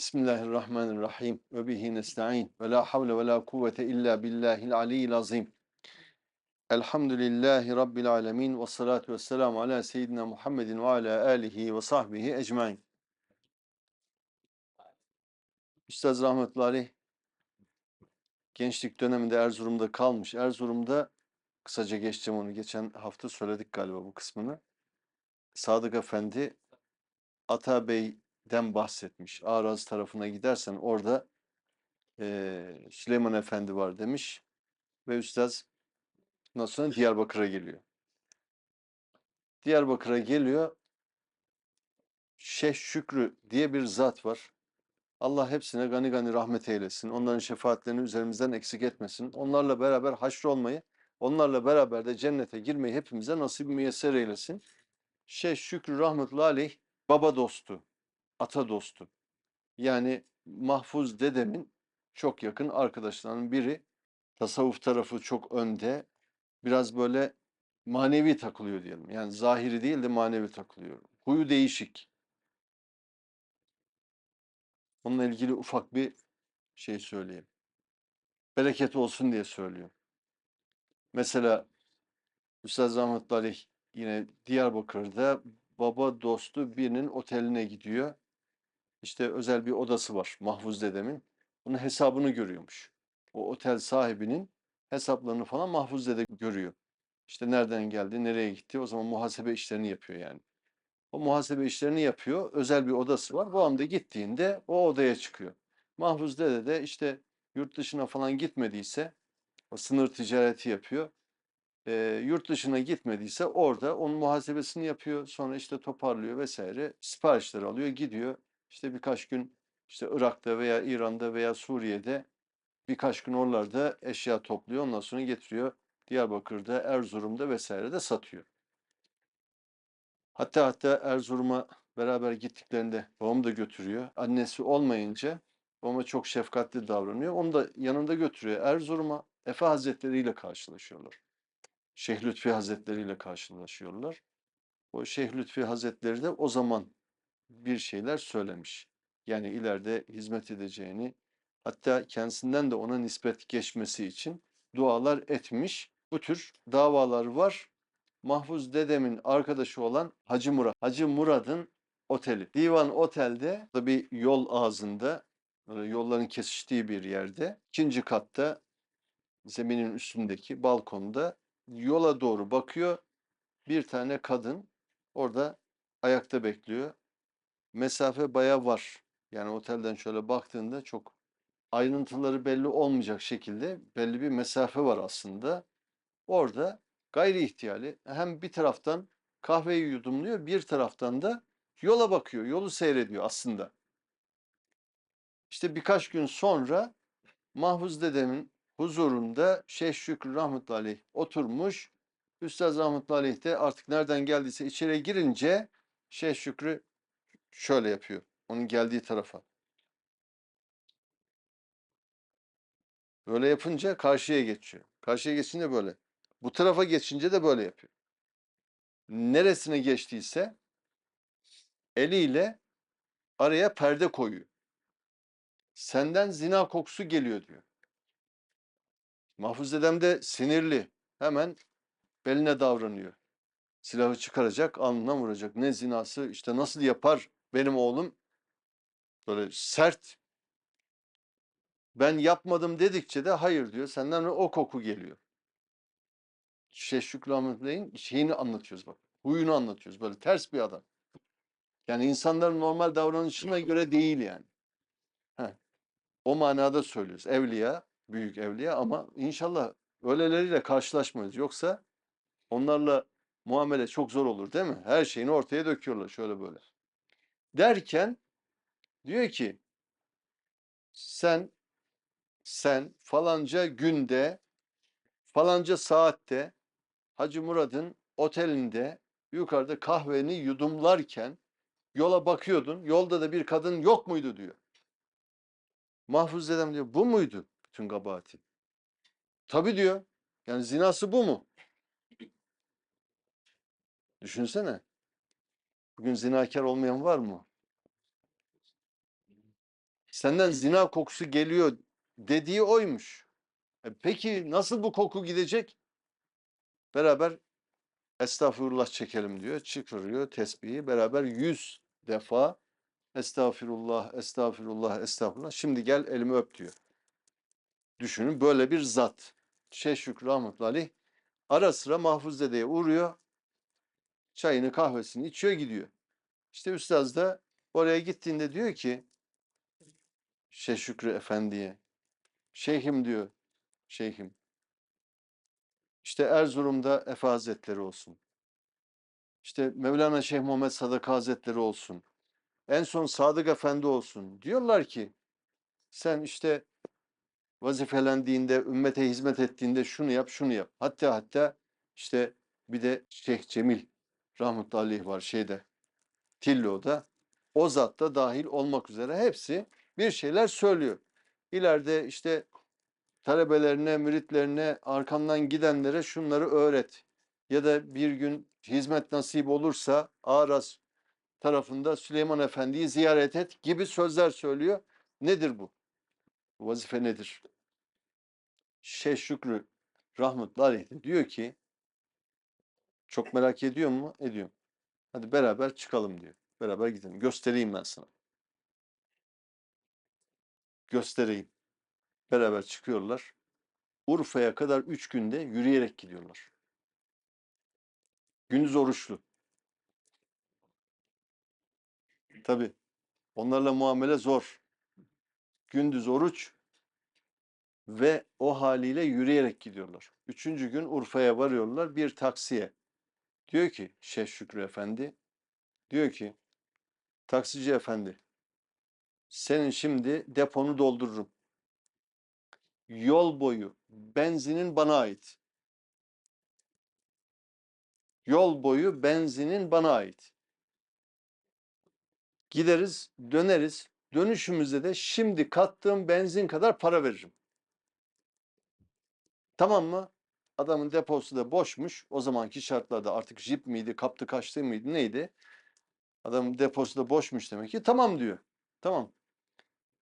Bismillahirrahmanirrahim. Ve bihi nesta'in. Ve la havle ve la kuvvete illa billahil aliyyil azim. Elhamdülillahi Rabbil alemin. Ve salatu ve selamu ala seyyidina Muhammedin ve ala alihi ve sahbihi ecmain. Üstaz aleyh gençlik döneminde Erzurum'da kalmış. Erzurum'da kısaca geçeceğim onu. Geçen hafta söyledik galiba bu kısmını. Sadık Efendi Atabey'den bahsetmiş. Araz tarafına gidersen orada eee, Süleyman Efendi var demiş. Ve Üstaz ondan sonra Diyarbakır'a geliyor. Diyarbakır'a geliyor. Şeyh Şükrü diye bir zat var. Allah hepsine gani gani rahmet eylesin. Onların şefaatlerini üzerimizden eksik etmesin. Onlarla beraber haşr olmayı, onlarla beraber de cennete girmeyi hepimize nasip müyesser eylesin. Şeyh Şükrü rahmetullahi aleyh baba dostu, ata dostu. Yani Mahfuz dedemin çok yakın arkadaşlarının biri. Tasavvuf tarafı çok önde. Biraz böyle manevi takılıyor diyelim. Yani zahiri değil de manevi takılıyor. Huyu değişik. Onunla ilgili ufak bir şey söyleyeyim. Bereket olsun diye söylüyorum. Mesela Üstad Rahmetli Aleyh yine Diyarbakır'da baba dostu birinin oteline gidiyor. İşte özel bir odası var Mahfuz dedemin. Bunun hesabını görüyormuş. O otel sahibinin hesaplarını falan Mahfuz dede görüyor. İşte nereden geldi, nereye gitti o zaman muhasebe işlerini yapıyor yani. O muhasebe işlerini yapıyor. Özel bir odası var. Bu anda gittiğinde o odaya çıkıyor. Mahfuz dede de işte yurt dışına falan gitmediyse o sınır ticareti yapıyor. Ee, yurt dışına gitmediyse orada onun muhasebesini yapıyor. Sonra işte toparlıyor vesaire. Siparişler alıyor, gidiyor. İşte birkaç gün işte Irak'ta veya İran'da veya Suriye'de birkaç gün oralarda eşya topluyor. Ondan sonra getiriyor. Diyarbakır'da, Erzurum'da vesaire de satıyor. Hatta hatta Erzurum'a beraber gittiklerinde babamı da götürüyor. Annesi olmayınca babama çok şefkatli davranıyor. Onu da yanında götürüyor. Erzurum'a Efe Hazretleri ile karşılaşıyorlar. Şeyh Lütfi Hazretleri ile karşılaşıyorlar. O Şeyh Lütfi Hazretleri de o zaman bir şeyler söylemiş. Yani ileride hizmet edeceğini, hatta kendisinden de ona nispet geçmesi için dualar etmiş. Bu tür davalar var. Mahfuz dedemin arkadaşı olan Hacı Murat. Hacı Murad'ın oteli. Divan Otel'de bir yol ağzında, yolların kesiştiği bir yerde, ikinci katta zeminin üstündeki balkonda yola doğru bakıyor. Bir tane kadın orada ayakta bekliyor. Mesafe baya var. Yani otelden şöyle baktığında çok ayrıntıları belli olmayacak şekilde belli bir mesafe var aslında. Orada gayri ihtiyali hem bir taraftan kahveyi yudumluyor, bir taraftan da yola bakıyor, yolu seyrediyor aslında. İşte birkaç gün sonra Mahfuz dedemin huzurunda Şeyh Şükrü rahmetullahi aleyh oturmuş. Üstad rahmetullahi aleyh de artık nereden geldiyse içeri girince Şeyh Şükrü şöyle yapıyor. Onun geldiği tarafa. Böyle yapınca karşıya geçiyor. Karşıya geçince böyle. Bu tarafa geçince de böyle yapıyor. Neresine geçtiyse eliyle araya perde koyuyor. Senden zina kokusu geliyor diyor. Mahfuz dedem de sinirli. Hemen beline davranıyor. Silahı çıkaracak, alnına vuracak. Ne zinası, işte nasıl yapar benim oğlum? Böyle sert. Ben yapmadım dedikçe de hayır diyor. Senden o koku geliyor. Şeyh Şükrü Ahmet şeyini anlatıyoruz bak. Huyunu anlatıyoruz. Böyle ters bir adam. Yani insanların normal davranışına göre değil yani. Heh. O manada söylüyoruz. Evliya, büyük evliya ama inşallah öyleleriyle karşılaşmayız. Yoksa onlarla muamele çok zor olur değil mi? Her şeyini ortaya döküyorlar şöyle böyle. Derken diyor ki sen sen falanca günde falanca saatte Hacı Murad'ın otelinde yukarıda kahveni yudumlarken yola bakıyordun. Yolda da bir kadın yok muydu diyor. Mahfuz dedem diyor bu muydu bütün kabahati? Tabii diyor. Yani zinası bu mu? Düşünsene. Bugün zinakar olmayan var mı? Senden zina kokusu geliyor dediği oymuş. E peki nasıl bu koku gidecek? Beraber estağfurullah çekelim diyor. Çıkarıyor tesbihi. Beraber yüz defa estağfirullah, estağfirullah, estağfirullah. Şimdi gel elimi öp diyor. Düşünün böyle bir zat. Şeyh Şükrü rahmetullahi aleyh ara sıra Mahfuz Dede'ye uğruyor. Çayını kahvesini içiyor gidiyor. İşte üstaz da oraya gittiğinde diyor ki Şeyh Şükrü Efendi'ye Şeyhim diyor. Şeyhim. İşte Erzurum'da Efe Hazretleri olsun. İşte Mevlana Şeyh Muhammed Sadık Hazretleri olsun. En son Sadık Efendi olsun. Diyorlar ki sen işte vazifelendiğinde, ümmete hizmet ettiğinde şunu yap, şunu yap. Hatta hatta işte bir de Şeyh Cemil rahmetullahi aleyh var şeyde Tillo'da. O zat da dahil olmak üzere hepsi bir şeyler söylüyor. İleride işte talebelerine, müritlerine, arkamdan gidenlere şunları öğret. Ya da bir gün hizmet nasip olursa Aras tarafında Süleyman Efendi'yi ziyaret et gibi sözler söylüyor. Nedir bu? Vazife nedir? Şeyh Şükrü rahmetullahi aleyh diyor ki çok merak ediyor mu? Ediyorum. Hadi beraber çıkalım diyor. Beraber gidelim. Göstereyim ben sana. Göstereyim. Beraber çıkıyorlar. Urfa'ya kadar üç günde yürüyerek gidiyorlar. Gündüz oruçlu. Tabii. Onlarla muamele zor. Gündüz oruç ve o haliyle yürüyerek gidiyorlar. Üçüncü gün Urfa'ya varıyorlar bir taksiye. Diyor ki Şeyh Şükrü Efendi, diyor ki taksici efendi senin şimdi deponu doldururum. Yol boyu benzinin bana ait. Yol boyu benzinin bana ait. Gideriz, döneriz. Dönüşümüzde de şimdi kattığım benzin kadar para veririm. Tamam mı? Adamın deposu da boşmuş. O zamanki şartlarda artık jip miydi, kaptı kaçtı mıydı, neydi? Adamın deposu da boşmuş demek ki. Tamam diyor. Tamam.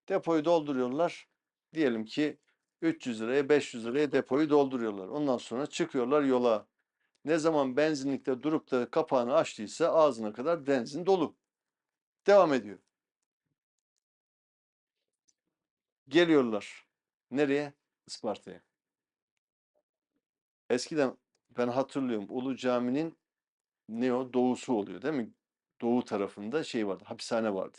Depoyu dolduruyorlar. Diyelim ki 300 liraya, 500 liraya depoyu dolduruyorlar. Ondan sonra çıkıyorlar yola. Ne zaman benzinlikte durup da kapağını açtıysa ağzına kadar benzin dolu. Devam ediyor. Geliyorlar. Nereye? Isparta'ya. Eskiden ben hatırlıyorum Ulu Cami'nin ne o doğusu oluyor değil mi? Doğu tarafında şey vardı, hapishane vardı.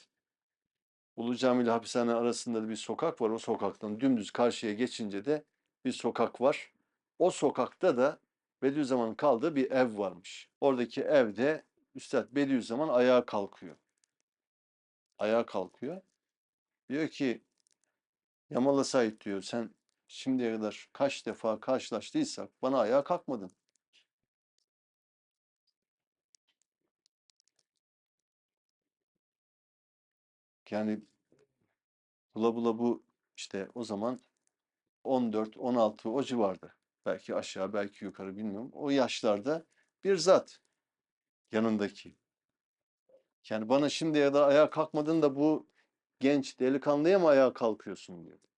Ulu Cami ile hapishane arasında da bir sokak var. O sokaktan dümdüz karşıya geçince de bir sokak var. O sokakta da Bediüzzaman'ın kaldığı bir ev varmış. Oradaki evde Üstad Bediüzzaman ayağa kalkıyor. Ayağa kalkıyor. Diyor ki Yamalı Said diyor sen şimdiye kadar kaç defa karşılaştıysak bana ayağa kalkmadın. Yani bula bula bu işte o zaman 14, 16 o civarda. Belki aşağı belki yukarı bilmiyorum. O yaşlarda bir zat yanındaki. Yani bana şimdiye kadar ayağa kalkmadın da bu genç delikanlıya mı ayağa kalkıyorsun diyor.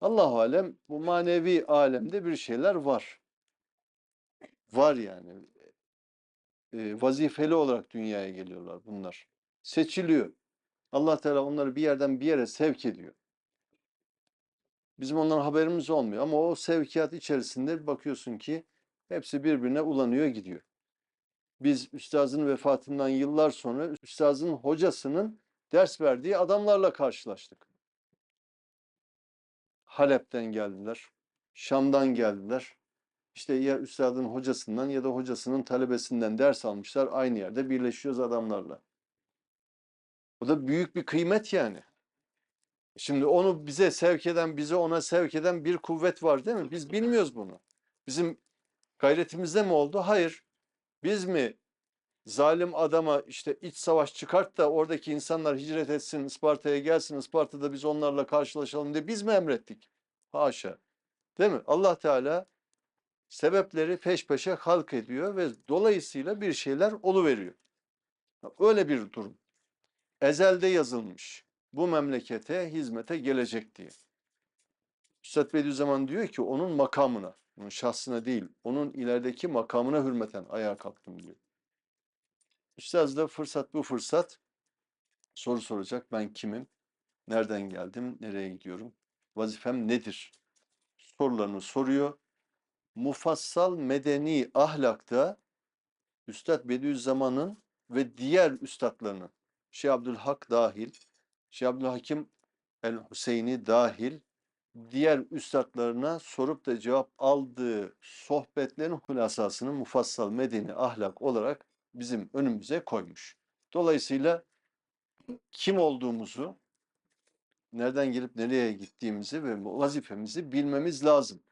Allahu alem bu manevi alemde bir şeyler var. Var yani. E, vazifeli olarak dünyaya geliyorlar bunlar. Seçiliyor. Allah Teala onları bir yerden bir yere sevk ediyor. Bizim ondan haberimiz olmuyor ama o sevkiyat içerisinde bakıyorsun ki hepsi birbirine ulanıyor gidiyor. Biz üstazın vefatından yıllar sonra üstazın hocasının ders verdiği adamlarla karşılaştık. Halep'ten geldiler, Şam'dan geldiler. İşte ya üstadın hocasından ya da hocasının talebesinden ders almışlar. Aynı yerde birleşiyoruz adamlarla. Bu da büyük bir kıymet yani. Şimdi onu bize sevk eden, bize ona sevk eden bir kuvvet var değil mi? Biz bilmiyoruz bunu. Bizim gayretimizde mi oldu? Hayır. Biz mi zalim adama işte iç savaş çıkart da oradaki insanlar hicret etsin, Isparta'ya gelsin, Isparta'da biz onlarla karşılaşalım diye biz mi emrettik? Haşa. Değil mi? Allah Teala sebepleri peş peşe halk ediyor ve dolayısıyla bir şeyler oluveriyor. Öyle bir durum. Ezelde yazılmış. bu memlekete hizmete gelecek diye. Üstad Bediüzzaman diyor ki onun makamına, onun şahsına değil, onun ilerideki makamına hürmeten ayağa kalktım diyor. Üstad da fırsat bu fırsat soru soracak. Ben kimim? Nereden geldim? Nereye gidiyorum? Vazifem nedir? Sorularını soruyor. Mufassal medeni ahlakta Üstad Bediüzzaman'ın ve diğer üstadlarının Şeyh Abdülhak dahil, Şeyh Abdülhakim el-Hüseyini dahil diğer üstadlarına sorup da cevap aldığı sohbetlerin hülasasını mufassal medeni ahlak olarak bizim önümüze koymuş. Dolayısıyla kim olduğumuzu, nereden gelip nereye gittiğimizi ve vazifemizi bilmemiz lazım.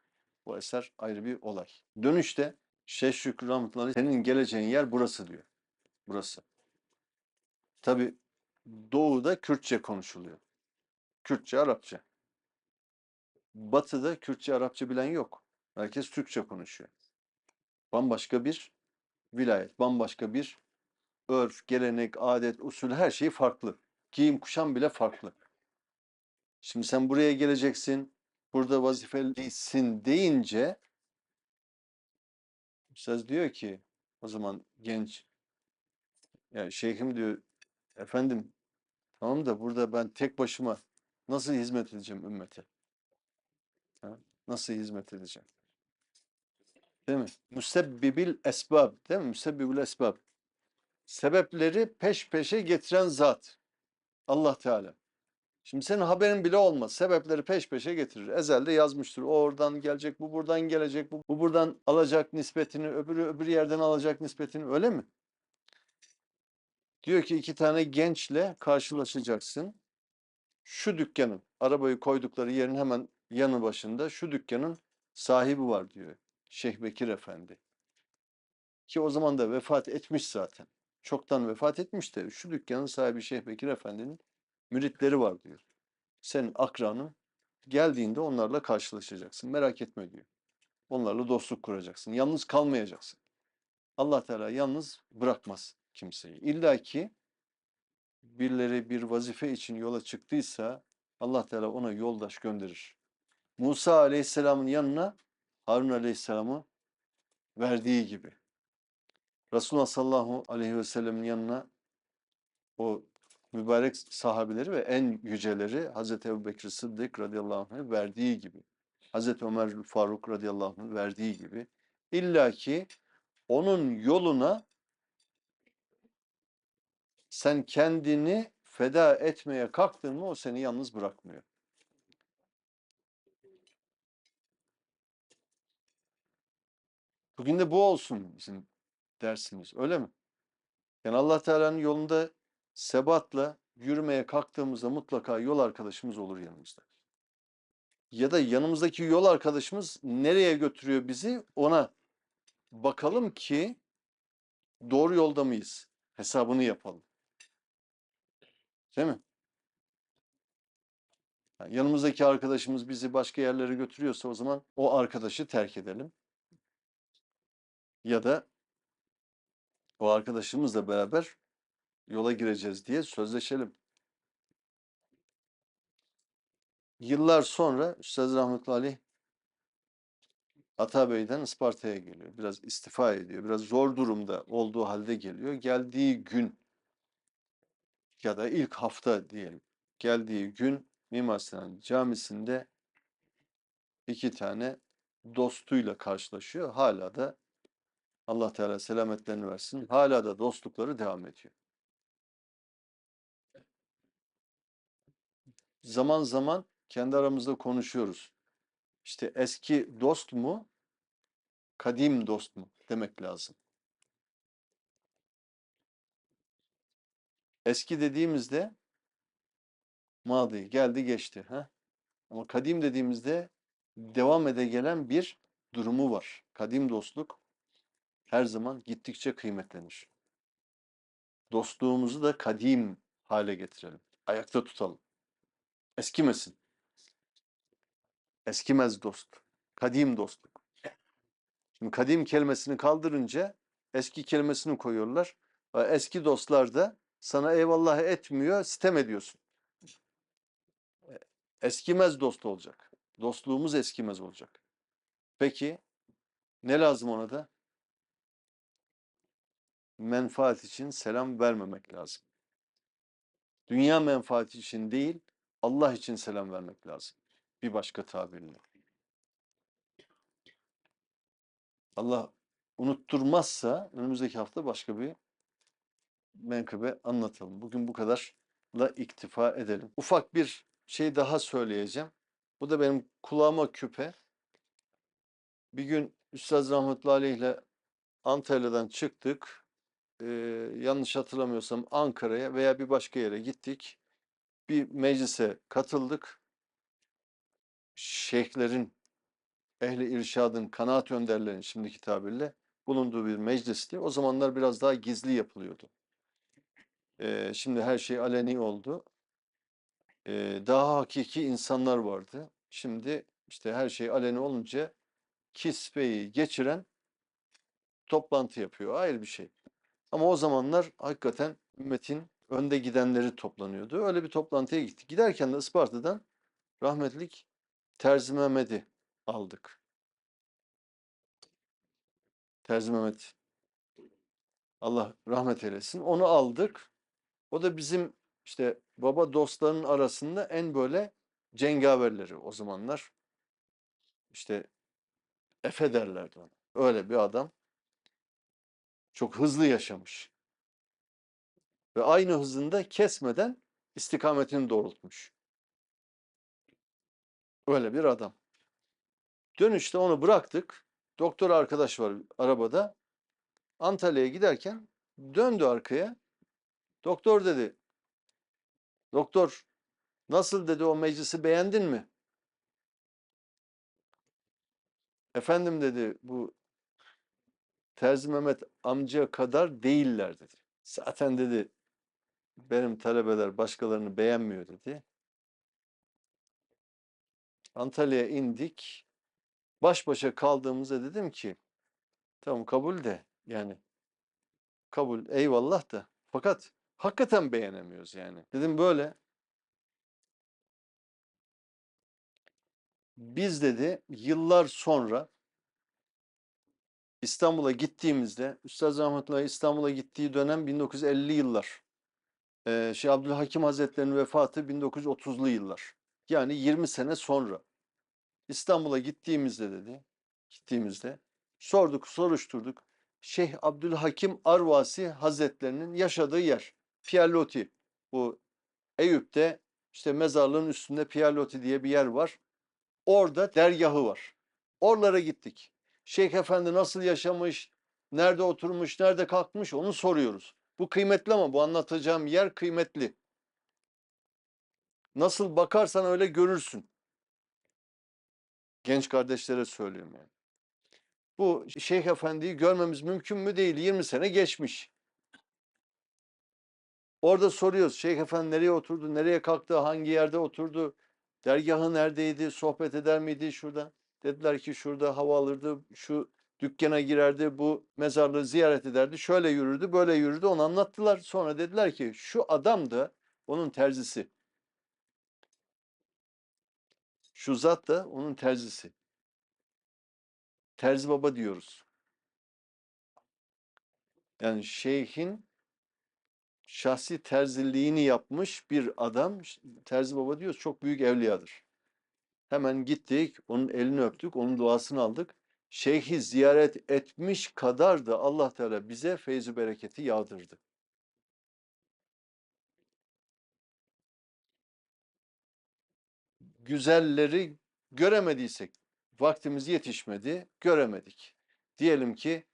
Bu eser ayrı bir olay. Dönüşte Şeyh Şükrü Rahmetullahi senin geleceğin yer burası diyor. Burası. Tabi doğuda Kürtçe konuşuluyor. Kürtçe, Arapça. Batı'da Kürtçe, Arapça bilen yok. Herkes Türkçe konuşuyor. Bambaşka bir vilayet, bambaşka bir örf, gelenek, adet, usul her şey farklı. Giyim, kuşam bile farklı. Şimdi sen buraya geleceksin, burada vazifelisin deyince Üstad diyor ki o zaman genç yani şeyhim diyor efendim tamam da burada ben tek başıma nasıl hizmet edeceğim ümmete? Ha? Nasıl hizmet edeceğim? Değil mi? Müsebbibil esbab. Değil mi? Müsebbibil esbab. Sebepleri peş peşe getiren zat. Allah Teala. Şimdi senin haberin bile olmaz. Sebepleri peş peşe getirir. Ezelde yazmıştır. O oradan gelecek, bu buradan gelecek, bu, bu buradan alacak nispetini, öbürü öbür yerden alacak nispetini. Öyle mi? Diyor ki iki tane gençle karşılaşacaksın. Şu dükkanın, arabayı koydukları yerin hemen yanı başında şu dükkanın sahibi var diyor. Şeyh Bekir Efendi. Ki o zaman da vefat etmiş zaten. Çoktan vefat etmiş de şu dükkanın sahibi Şeyh Bekir Efendi'nin müritleri var diyor. Senin akranın geldiğinde onlarla karşılaşacaksın. Merak etme diyor. Onlarla dostluk kuracaksın. Yalnız kalmayacaksın. Allah Teala yalnız bırakmaz kimseyi. İlla ki birileri bir vazife için yola çıktıysa Allah Teala ona yoldaş gönderir. Musa Aleyhisselam'ın yanına Harun Aleyhisselam'ı verdiği gibi. Resulullah sallallahu aleyhi ve sellemin yanına o mübarek sahabeleri ve en yüceleri Hazreti Ebu Bekir Sıddık radıyallahu anh'a verdiği gibi. Hazreti Ömer Faruk radıyallahu anh'a verdiği gibi. İlla ki onun yoluna sen kendini feda etmeye kalktın mı o seni yalnız bırakmıyor. Bugün de bu olsun bizim dersimiz. Öyle mi? Yani Allah Teala'nın yolunda sebatla yürümeye kalktığımızda mutlaka yol arkadaşımız olur yanımızda. Ya da yanımızdaki yol arkadaşımız nereye götürüyor bizi ona bakalım ki doğru yolda mıyız? Hesabını yapalım. Değil mi? Yani yanımızdaki arkadaşımız bizi başka yerlere götürüyorsa o zaman o arkadaşı terk edelim. Ya da o arkadaşımızla beraber yola gireceğiz diye sözleşelim. Yıllar sonra Üstad Rahmetullahi Aleyh Atabey'den Isparta'ya geliyor. Biraz istifa ediyor. Biraz zor durumda olduğu halde geliyor. Geldiği gün ya da ilk hafta diyelim. Geldiği gün Mimar Sinan Camisi'nde iki tane dostuyla karşılaşıyor. Hala da Allah Teala selametlerini versin. Hala da dostlukları devam ediyor. Zaman zaman kendi aramızda konuşuyoruz. İşte eski dost mu, kadim dost mu demek lazım. Eski dediğimizde madi geldi geçti. Ha? Ama kadim dediğimizde devam ede gelen bir durumu var. Kadim dostluk her zaman gittikçe kıymetlenir. Dostluğumuzu da kadim hale getirelim. Ayakta tutalım. Eskimesin. Eskimez dost. Kadim dostluk. Şimdi kadim kelimesini kaldırınca eski kelimesini koyuyorlar. Eski dostlar da sana eyvallah etmiyor, sitem ediyorsun. Eskimez dost olacak. Dostluğumuz eskimez olacak. Peki ne lazım ona da? Menfaat için selam vermemek lazım. Dünya menfaati için değil, Allah için selam vermek lazım. Bir başka tabirle. Allah unutturmazsa önümüzdeki hafta başka bir menkıbe anlatalım. Bugün bu kadarla iktifa edelim. Ufak bir şey daha söyleyeceğim. Bu da benim kulağıma küpe. Bir gün Üstad Rahmetullahi Aleyh ile Antalya'dan çıktık. Ee, yanlış hatırlamıyorsam Ankara'ya veya bir başka yere gittik. Bir meclise katıldık. Şeyhlerin, ehli irşadın, kanaat önderlerin şimdiki tabirle bulunduğu bir meclisti. O zamanlar biraz daha gizli yapılıyordu. Ee, şimdi her şey aleni oldu. Ee, daha hakiki insanlar vardı. Şimdi işte her şey aleni olunca kisveyi geçiren toplantı yapıyor. Ayrı bir şey. Ama o zamanlar hakikaten ümmetin önde gidenleri toplanıyordu. Öyle bir toplantıya gittik. Giderken de Isparta'dan rahmetlik Terzi Mehmet'i aldık. Terzi Mehmet. Allah rahmet eylesin. Onu aldık. O da bizim işte baba dostlarının arasında en böyle cengaverleri o zamanlar. İşte Efe derlerdi ona. Öyle bir adam. Çok hızlı yaşamış. Ve aynı hızında kesmeden istikametini doğrultmuş. Öyle bir adam. Dönüşte onu bıraktık. Doktor arkadaş var arabada. Antalya'ya giderken döndü arkaya. Doktor dedi. Doktor nasıl dedi o meclisi beğendin mi? Efendim dedi bu Terzi Mehmet amca kadar değiller dedi. Zaten dedi benim talebeler başkalarını beğenmiyor dedi. Antalya'ya indik. Baş başa kaldığımızda dedim ki tamam kabul de yani kabul eyvallah da fakat hakikaten beğenemiyoruz yani. Dedim böyle biz dedi yıllar sonra İstanbul'a gittiğimizde Üstad Rahmetullahi İstanbul'a gittiği dönem 1950'li yıllar. Ee, şey Abdülhakim Hazretleri'nin vefatı 1930'lu yıllar. Yani 20 sene sonra. İstanbul'a gittiğimizde dedi. Gittiğimizde sorduk, soruşturduk. Şeyh Abdülhakim Arvasi Hazretlerinin yaşadığı yer. Pierloti. Bu Eyüp'te işte mezarlığın üstünde Pierloti diye bir yer var. Orada dergahı var. Oralara gittik. Şeyh Efendi nasıl yaşamış, nerede oturmuş, nerede kalkmış onu soruyoruz. Bu kıymetli ama bu anlatacağım yer kıymetli. Nasıl bakarsan öyle görürsün. Genç kardeşlere söylüyorum yani. Bu Şeyh Efendi'yi görmemiz mümkün mü değil. 20 sene geçmiş. Orada soruyoruz. Şeyh Efendi nereye oturdu, nereye kalktı, hangi yerde oturdu, dergahı neredeydi, sohbet eder miydi şurada? Dediler ki şurada hava alırdı, şu dükkana girerdi, bu mezarlığı ziyaret ederdi, şöyle yürürdü, böyle yürürdü. Onu anlattılar. Sonra dediler ki şu adam da onun terzisi. Şu zat da onun terzisi. Terzi baba diyoruz. Yani şeyhin şahsi terziliğini yapmış bir adam, terzi baba diyoruz, çok büyük evliyadır. Hemen gittik, onun elini öptük, onun duasını aldık. Şeyhi ziyaret etmiş kadar da Allah Teala bize feyzi bereketi yağdırdı. Güzelleri göremediysek, vaktimiz yetişmedi, göremedik. Diyelim ki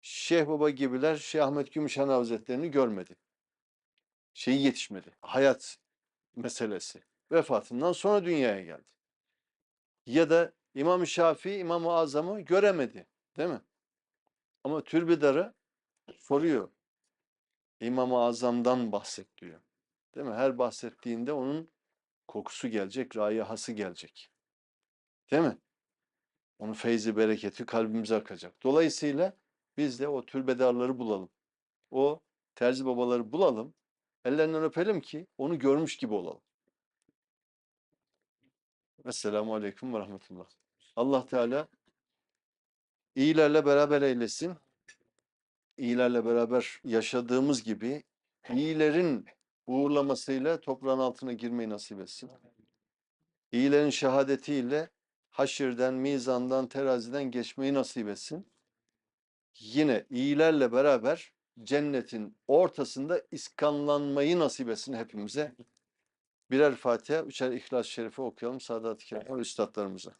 Şeyh Baba gibiler Şeyh Ahmet Gümüşhan Hazretlerini görmedi. Şeyi yetişmedi. Hayat meselesi. Vefatından sonra dünyaya geldi. Ya da İmam Şafii İmam-ı Azam'ı göremedi. Değil mi? Ama türbedarı soruyor. İmam-ı Azam'dan bahset diyor. Değil mi? Her bahsettiğinde onun kokusu gelecek, rayihası gelecek. Değil mi? Onun feyzi, bereketi kalbimize akacak. Dolayısıyla biz de o türbedarları bulalım. O terzi babaları bulalım. Ellerinden öpelim ki onu görmüş gibi olalım. Esselamu Aleyküm ve Rahmetullah. Allah Teala iyilerle beraber eylesin. İyilerle beraber yaşadığımız gibi iyilerin uğurlamasıyla toprağın altına girmeyi nasip etsin. İyilerin şehadetiyle haşirden, mizandan, teraziden geçmeyi nasip etsin. Yine iyilerle beraber cennetin ortasında iskanlanmayı nasip etsin hepimize. Birer Fatiha, üçer İhlas-ı Şerife okuyalım Sadat-ı Kiram üstadlarımıza.